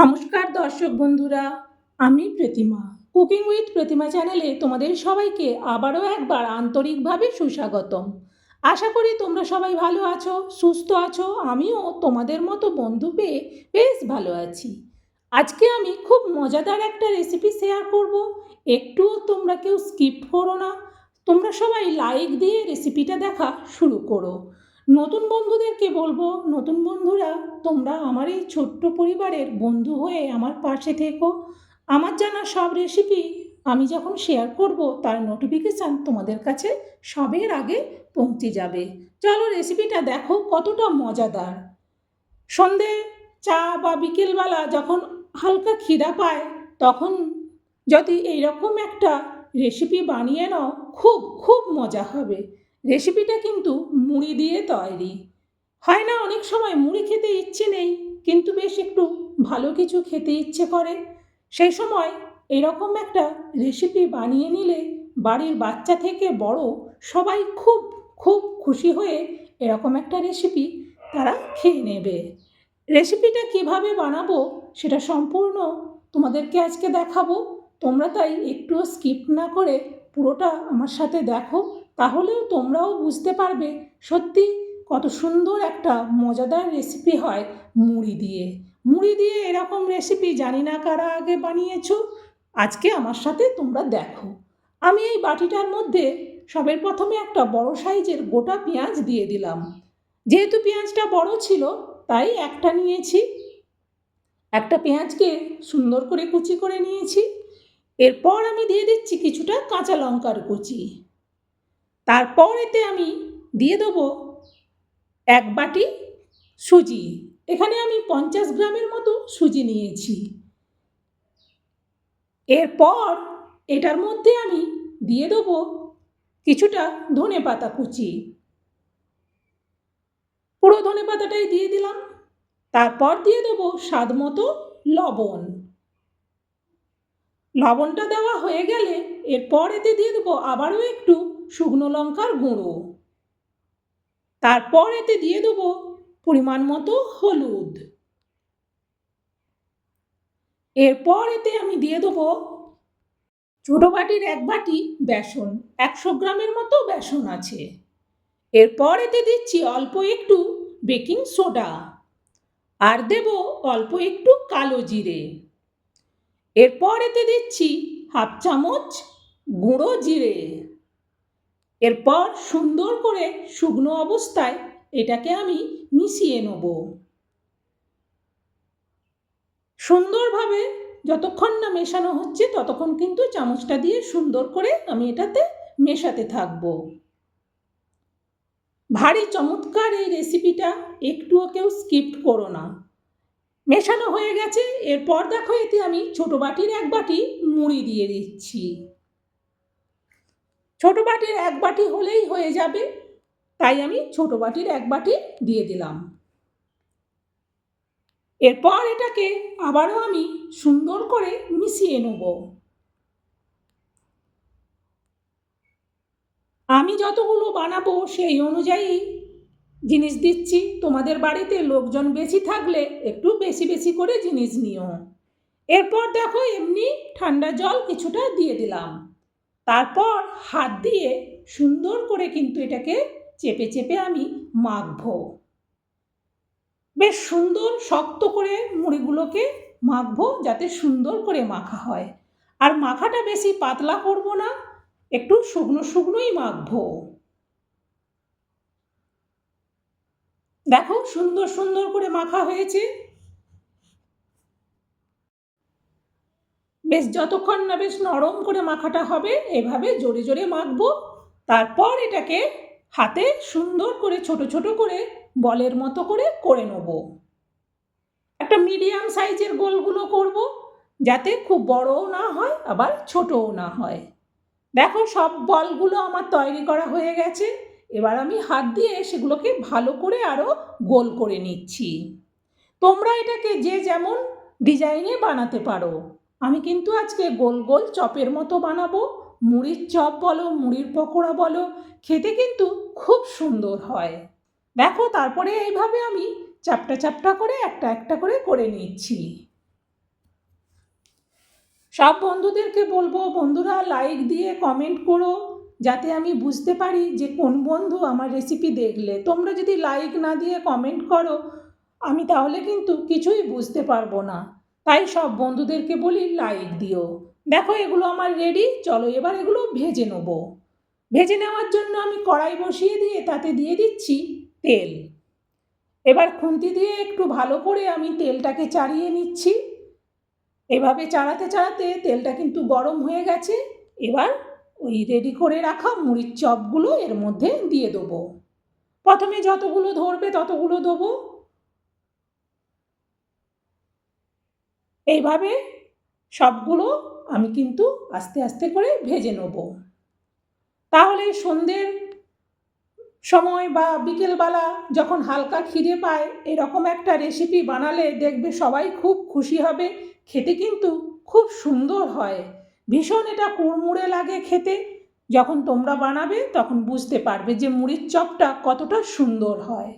নমস্কার দর্শক বন্ধুরা, আমি প্রতিমা। কুকিং উইথ প্রতিমা চ্যানেলে তোমাদের সবাইকে আবারও একবার আন্তরিকভাবে সুস্বাগতম। আশা করি তোমরা সবাই ভালো আছো, সুস্থ আছো, আমিও তোমাদের মতো বন্ধু পেয়ে বেশ ভালো আছি। আজকে আমি খুব মজাদার একটা রেসিপি শেয়ার করব। একটুও তোমরা কেউ স্কিপ করো না। তোমরা সবাই লাইক দিয়ে রেসিপিটা দেখা শুরু করো। নতুন বন্ধুদেরকে বলব, নতুন বন্ধুরা, তোমরা আমার এই ছোট্ট পরিবারের বন্ধু হয়ে আমার পাশে থেকো। আমার জানা সব রেসিপি আমি যখন শেয়ার করব, তার নোটিফিকেশান তোমাদের কাছে সবের আগে পৌঁছে যাবে। চলো রেসিপিটা দেখো, কতটা মজাদার। সন্ধে চা বা বিকেলবেলা যখন হালকা খিদা পায়, তখন যদি এইরকম একটা রেসিপি বানিয়ে নাও, খুব খুব মজা হবে। রেসিপিটা কিন্তু মুড়ি দিয়ে তৈরি। হয় না, অনেক সময় মুড়ি খেতে ইচ্ছে নেই, কিন্তু বেশ একটু ভালো কিছু খেতে ইচ্ছে করে। সেই সময় এরকম একটা রেসিপি বানিয়ে নিলে বাড়ির বাচ্চা থেকে বড় সবাই খুব খুব খুশি হয়ে এরকম একটা রেসিপি তারা খেয়ে নেবে। রেসিপিটা কীভাবে বানাবো সেটা সম্পূর্ণ তোমাদেরকে আজকে দেখাবো। তোমরা তাই একটুও স্কিপ না করে পুরোটা আমার সাথে দেখো। তাহলেও তোমরাও বুঝতে পারবে সত্যি কত সুন্দর একটা মজাদার রেসিপি হয় মুড়ি দিয়ে। মুড়ি দিয়ে এরকম রেসিপি জানি না কারা আগে বানিয়েছো, আজকে আমার সাথে তোমরা দেখো। আমি এই বাটিটার মধ্যে সবের প্রথমে একটা বড় সাইজের গোটা পেঁয়াজ দিয়ে দিলাম। যেহেতু পেঁয়াজটা বড় ছিল, তাই একটা নিয়েছি। একটা পেঁয়াজকে সুন্দর করে কুচি করে নিয়েছি। এরপর আমি দিয়ে দিচ্ছি কিছুটা কাঁচা লঙ্কার কুচি। তারপর এতে আমি দিয়ে দেবো এক বাটি সুজি। এখানে আমি পঞ্চাশ গ্রামের মতো সুজি নিয়েছি। এরপর এটার মধ্যে আমি দিয়ে দেবো কিছুটা ধনে পাতা কুচি। পুরো ধনে পাতাটাই দিয়ে দিলাম। তারপর দিয়ে দেবো স্বাদ মতো লবণ। লবণটা দেওয়া হয়ে গেলে এরপর এতে দিয়ে দেবো আবারও একটু শুকনো লঙ্কার গুঁড়ো। তারপর এতে দিয়ে দেবো পরিমাণ মতো হলুদ। এরপর এতে আমি দিয়ে দেবো ছোটো বাটির এক বাটি বেসন, একশো গ্রামের মতো বেসন আছে। এরপর এতে দিচ্ছি অল্প একটু বেকিং সোডা। আর দেব অল্প একটু কালো জিরে। এরপর এতে দিচ্ছি হাফ চামচ গুঁড়ো জিরে। এরপর সুন্দর করে শুকনো অবস্থায় এটাকে আমি মিশিয়ে নেব। সুন্দরভাবে যতক্ষণ না মেশানো হচ্ছে ততক্ষণ কিন্তু চামচটা দিয়ে সুন্দর করে আমি এটাতে মেশাতে থাকব। ভারী চমৎকার এই রেসিপিটা একটুও কেউ স্কিপ করো না। মেশানো হয়ে গেছে, এরপর দেখো এতে আমি ছোটো বাটির এক বাটি মুড়ি দিয়ে দিচ্ছি। ছোটো বাটির এক বাটি হলেই হয়ে যাবে। তাই আমি ছোটো বাটির এক বাটি দিয়ে দিলাম। এরপর এটাকে আবারও আমি সুন্দর করে মিশিয়ে নেব। আমি যতগুলো বানাবো সেই অনুযায়ী জিনিস দিচ্ছি। তোমাদের বাড়িতে লোকজন বেশি থাকলে একটু বেশি বেশি করে জিনিস নিও। এরপর দেখো এমনি ঠান্ডা জল কিছুটা দিয়ে দিলাম। তারপর হাত দিয়ে সুন্দর করে কিন্তু এটাকে চেপে চেপে আমি মাখবো। বেশ সুন্দর শক্ত করে মুড়িগুলোকে মাখবো যাতে সুন্দর করে মাখা হয়। আর মাখাটা বেশি পাতলা করব না, একটু শুকনো শুকনোই মাখবো। দেখো সুন্দর সুন্দর করে মাখা হয়েছে। বেশ যতক্ষণ না বেশ নরম করে মাখাটা হবে, এভাবে জোরে জোরে মাখবো। তারপর এটাকে হাতে সুন্দর করে ছোট ছোট করে বলের মতো করে করে নেব। একটা মিডিয়াম সাইজের গোলগুলো করব, যাতে খুব বড়ও না হয়, আবার ছোটও না হয়। দেখো সব বলগুলো আমার তৈরি করা হয়ে গেছে। এবার আমি হাত দিয়ে সেগুলোকে ভালো করে আরও গোল করে নিচ্ছি। তোমরা এটাকে যে যেমন ডিজাইনে বানাতে পারো। আমি কিন্তু আজকে গোল গোল চপের মতো বানাবো, মুড়ির চপ বলো, মুড়ির পকোড়া বলো, খেতে কিন্তু খুব সুন্দর হয়। দেখো, তারপরে এইভাবে আমি চাপটা চাপটা করে একটা একটা করে করে নিচ্ছি। সব বন্ধুদেরকে বলব, বন্ধুরা লাইক দিয়ে কমেন্ট করো, যাতে আমি বুঝতে পারি যে কোন বন্ধু আমার রেসিপি দেখলে। তোমরা যদি লাইক না দিয়ে কমেন্ট করো, আমি তাহলে কিন্তু কিছুই বুঝতে পারব না। তাই সব বন্ধুদেরকে বলি লাইক দিও। দেখো এগুলো আমার রেডি চলো এবার এগুলো ভেজে নেব। ভেজে নেওয়ার জন্য আমি কড়াই বসিয়ে দিয়ে তাতে দিয়ে দিচ্ছি তেল। এবার খুন্তি দিয়ে একটু ভালো করে আমি তেলটাকে চাড়িয়ে নিচ্ছি। এভাবে চাড়াতে চাড়াতে তেলটা কিন্তু গরম হয়ে গেছে। এবার ওই রেডি করে রাখা মুড়ির চপগুলো এর মধ্যে দিয়ে দেবো। প্রথমে যতগুলো ধরবে ততগুলো দেবো। এইভাবে সবগুলো আমি কিন্তু আস্তে আস্তে করে ভেজে নেব। তাহলে সন্ধ্যের সময় বা বিকেলবেলা যখন হালকা খিদে পায়, এরকম একটা রেসিপি বানালে দেখবে সবাই খুব খুশি হবে, খেতে কিন্তু খুব সুন্দর হয়। ভীষণ এটা কুড়মুড়ে লাগে খেতে। যখন তোমরা বানাবে তখন বুঝতে পারবে যে মুড়ির চপটা কতটা সুন্দর হয়।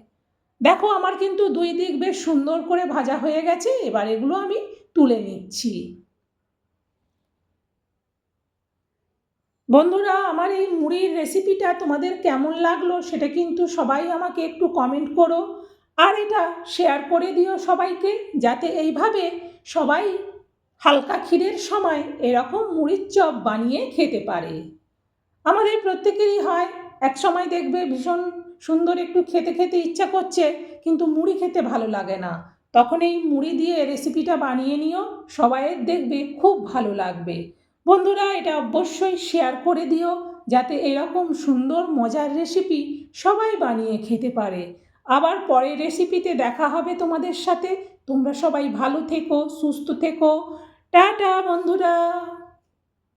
দেখো আমার কিন্তু দুই দিক বেশ সুন্দর করে ভাজা হয়ে গেছে, এবার এগুলো আমি তুলে নিচ্ছি। বন্ধুরা, আমার এই মুড়ির রেসিপিটা তোমাদের কেমন লাগল সেটা কিন্তু সবাই আমাকে একটু কমেন্ট করো। আর এটা শেয়ার করে দিও সবাইকে যাতে এইভাবে সবাই হালকা ক্ষীরের সময় এরকম মুড়ির চপ বানিয়ে খেতে পারে। আমাদের প্রত্যেকেরই হয়, এক সময় দেখবে ভীষণ সুন্দর একটু খেতে খেতে ইচ্ছা করছে, কিন্তু মুড়ি খেতে ভালো লাগে না। তখন এই মুড়ি দিয়ে রেসিপিটা বানিয়ে নিও সবাইয়ের দেখবে খুব ভালো লাগবে। বন্ধুরা, এটা অবশ্যই শেয়ার করে দিও, যাতে এরকম সুন্দর, মজার রেসিপি সবাই বানিয়ে খেতে পারে। আবার পরের রেসিপিতে দেখা হবে তোমাদের সাথে। তোমরা সবাই ভালো থেকো, সুস্থ থেকো। টাটা, বন্ধুরা!